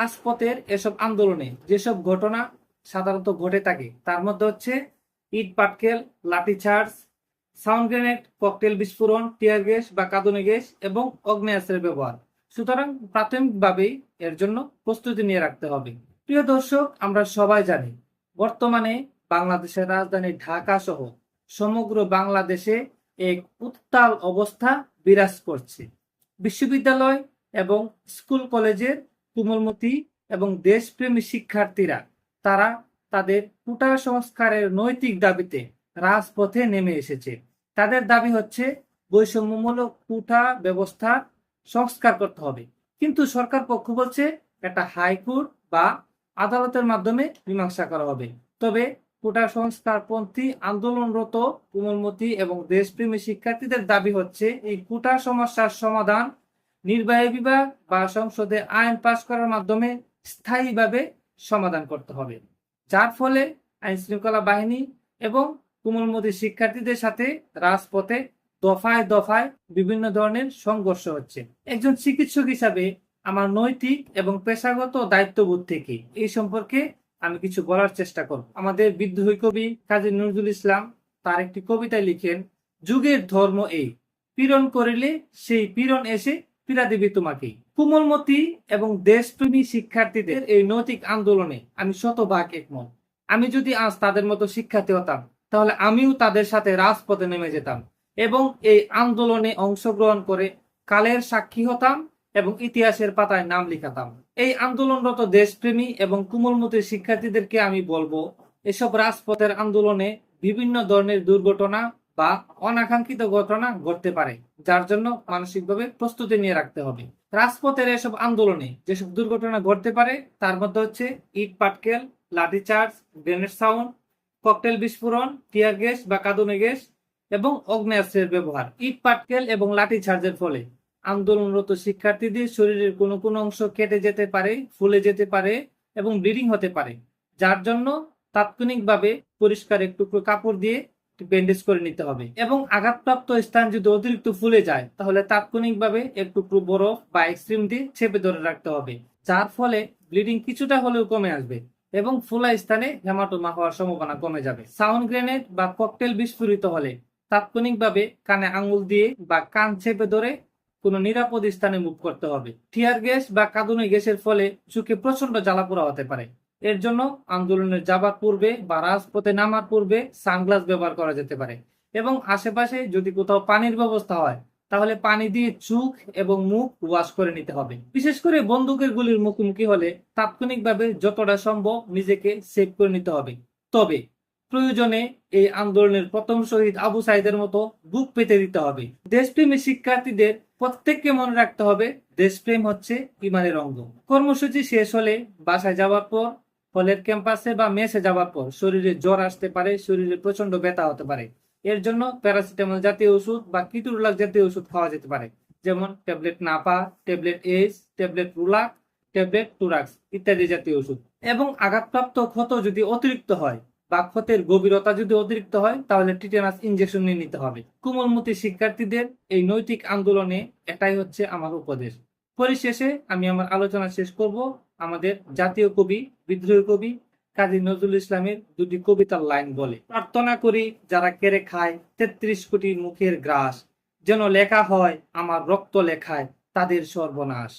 রাজপথের এসব আন্দোলনে যেসব ঘটনা সাধারণত ঘটে থাকে, তার মধ্যে হচ্ছে ইট পাটকেল, লাঠিচার্জ, সাউন্ড গ্রেনেড, ককটেল বিস্ফোরণ, টিয়ার গ্যাস বা কাঁদুনি গ্যাস এবং অগ্নেয়াস্ত্রের ব্যবহার। সুতরাং প্রাথমিকভাবেই এর জন্য প্রস্তুতি নিয়ে রাখতে হবে। প্রিয় দর্শক, আমরা সবাই জানি, বর্তমানে বাংলাদেশের রাজধানী ঢাকা সহ সমগ্র বাংলাদেশে এক উত্তাল অবস্থা বিরাজ করছে। বিশ্ববিদ্যালয় এবং স্কুল কলেজের কোমলমতি এবং দেশপ্রেমী শিক্ষার্থীরা, তারা তাদের কুটা সংস্কারের নৈতিক দাবিতে রাজপথে নেমে এসেছে। তাদের দাবি হচ্ছে, বৈষম্যমূলক কুটা ব্যবস্থা সংস্কার করতে হবে। কিন্তু সরকার পক্ষ বলছে একটা হাইকোর্ট বা আদালতের মাধ্যমে মীমাংসা করা হবে। তবে কোটা সংস্কারপন্থী আন্দোলনরত কোমলমতি এবং দেশপ্রেমী শিক্ষার্থীদের দাবি হচ্ছে, এই কোটা সমস্যার সমাধান নির্বাহী বিভাগ বা সংসদে আইন পাশ করার মাধ্যমে স্থায়ীভাবে সমাধান করতে হবে, যার ফলে আইন শৃঙ্খলা বাহিনী এবং কোমলমতি শিক্ষার্থীদের সাথে রাজপথে দফায় দফায় বিভিন্ন ধরনের সংঘর্ষ হচ্ছে। একজন চিকিৎসক হিসাবে আমার নৈতিক এবং পেশাগত দায়িত্ববোধ থেকে এই সম্পর্কে আমি কিছু বলার চেষ্টা করব। আমাদের বিদ্রোহী কবি কাজী নজরুল ইসলাম তার একটি কবিতায় লিখেন, যুগের ধর্ম এই, পীড়ন করিলে সেই পীড়ন এসে পীড়া দিবে তোমাকে। কোমলমতি এবং দেশপ্রেমী শিক্ষার্থীদের এই নৈতিক আন্দোলনে আমি শতভাগ একমত। আমি যদি আজ তাদের মতো শিক্ষার্থী হতাম, তাহলে আমিও তাদের সাথে রাজপথে নেমে যেতাম এবং এই আন্দোলনে অংশগ্রহণ করে কালের সাক্ষী হতাম এবং ইতিহাসের পাতায় নাম লিখাতাম। এই আন্দোলনরত দেশপ্রেমী এবং কুমলমতির শিক্ষার্থীদেরকে আমি বলব, এসব রাজপথের আন্দোলনে বিভিন্ন ধরনের দুর্ঘটনা বা অনাকাঙ্ক্ষিত ঘটনা ঘটতে পারে, যার জন্য মানসিকভাবে প্রস্তুতি নিয়ে রাখতে হবে। রাজপথের এসব আন্দোলনে যেসব দুর্ঘটনা ঘটতে পারে, তার মধ্যে হচ্ছে ইট পাটকেল, লাঠিচার্জ, গ্রেনেড সাউন্ড, ককটেল বিস্ফোরণ, টিয়ার গ্যাস বা কাঁদুনে গ্যাস এবং অগ্নেয়াস্ত্রের ব্যবহার। ইট পাটকেল এবং লাঠিচার্জের ফলে আন্দোলনরত শিক্ষার্থীদের শরীরের কোনো কোনো অংশ কেটে যেতে পারে, ফুলে যেতে পারে এবং ব্লিডিং হতে পারে, যার জন্য তাৎক্ষণিকভাবে পরিষ্কার একটু কাপড় দিয়ে ব্যান্ডেজ করে নিতে হবে। এবং আঘাতপ্রাপ্ত স্থান যদি অতিরিক্ত ফুলে যায়, তাহলে তাৎক্ষণিকভাবে একটু বরফ বা এক্সট্রিম দিয়ে চেপে ধরে রাখতে হবে, যার ফলে ব্লিডিং কিছুটা হলেও কমে আসবে এবং ফোলা স্থানে হেমাটোমা হওয়ার সম্ভাবনা কমে যাবে। সাউন্ড গ্রেনেড বা ককটেল বিস্ফোরিত হলে তাৎক্ষণিকভাবে কানে আঙুল দিয়ে বা কান চেপে ধরে কোনো নিরাপদ স্থানে মুভ করতে হবে। টিয়ার গ্যাস বা কাঁদুনি গ্যাসের ফলে চোখে প্রচণ্ড জ্বালাপোড়া হতে পারে। এর জন্য আন্দোলনের যাবার পূর্বে বা রাজপথে নামার পূর্বে সানগ্লাস ব্যবহার করা যেতে পারে। এবং আশেপাশে যদি কোথাও পানির ব্যবস্থা হয়, তাহলে পানি দিয়ে চোখ এবং মুখ ওয়াশ করে নিতে হবে। বিশেষ করে বন্দুকের গুলির মুখোমুখি হলে তাৎক্ষণিকভাবে যতটা সম্ভব নিজেকে সেভ করে নিতে হবে। তবে প্রয়োজনে এই আন্দোলনের প্রথম শহীদ আবু সাইদের মতো বুক পেতে দিতে হবে। দেশপ্রেমী শিক্ষার্থীদের প্রত্যেককে মনে রাখতে হবে, দেশপ্রেম হচ্ছে ইমানের অঙ্গ। কর্মসূচি শেষ হলে বাসায় যাওয়ার পর হলের ক্যাম্পাসে বা মেসে যাওয়ার পর শরীরে জ্বর আসতে পারে, শরীরে প্রচণ্ড ব্যথা হতে পারে। এর জন্য প্যারাসিটামল জাতীয় ওষুধ বা কিতুরুলাক জাতীয় ওষুধ খাওয়া যেতে পারে, যেমন tablet Napa, tablet Ace tablet রুলাক, tablet টুরাক্স ইত্যাদি জাতীয় ওষুধ। এবং আঘাতপ্রাপ্ত ক্ষত যদি অতিরিক্ত হয় বা ক্ষতের গভীরতা যদি অতিরিক্ত হয়, তাহলে টিটেনাস ইনজেকশন নিয়ে নিতে হবে। কোমলমতি শিক্ষার্থীদের এই নৈতিক আন্দোলনে এটাই হচ্ছে আমার উপদেশ। পরিশেষে আমি আমার আলোচনা শেষ করব আমাদের জাতীয় কবি, বিদ্রোহী কবি কাজী নজরুল ইসলামের দুটি কবিতার লাইন বলে। প্রার্থনা করি যারা কেড়ে খায় তেত্রিশ কোটি মুখের গ্রাস, যেন লেখা হয় আমার রক্ত লেখায় তাদের সর্বনাশ।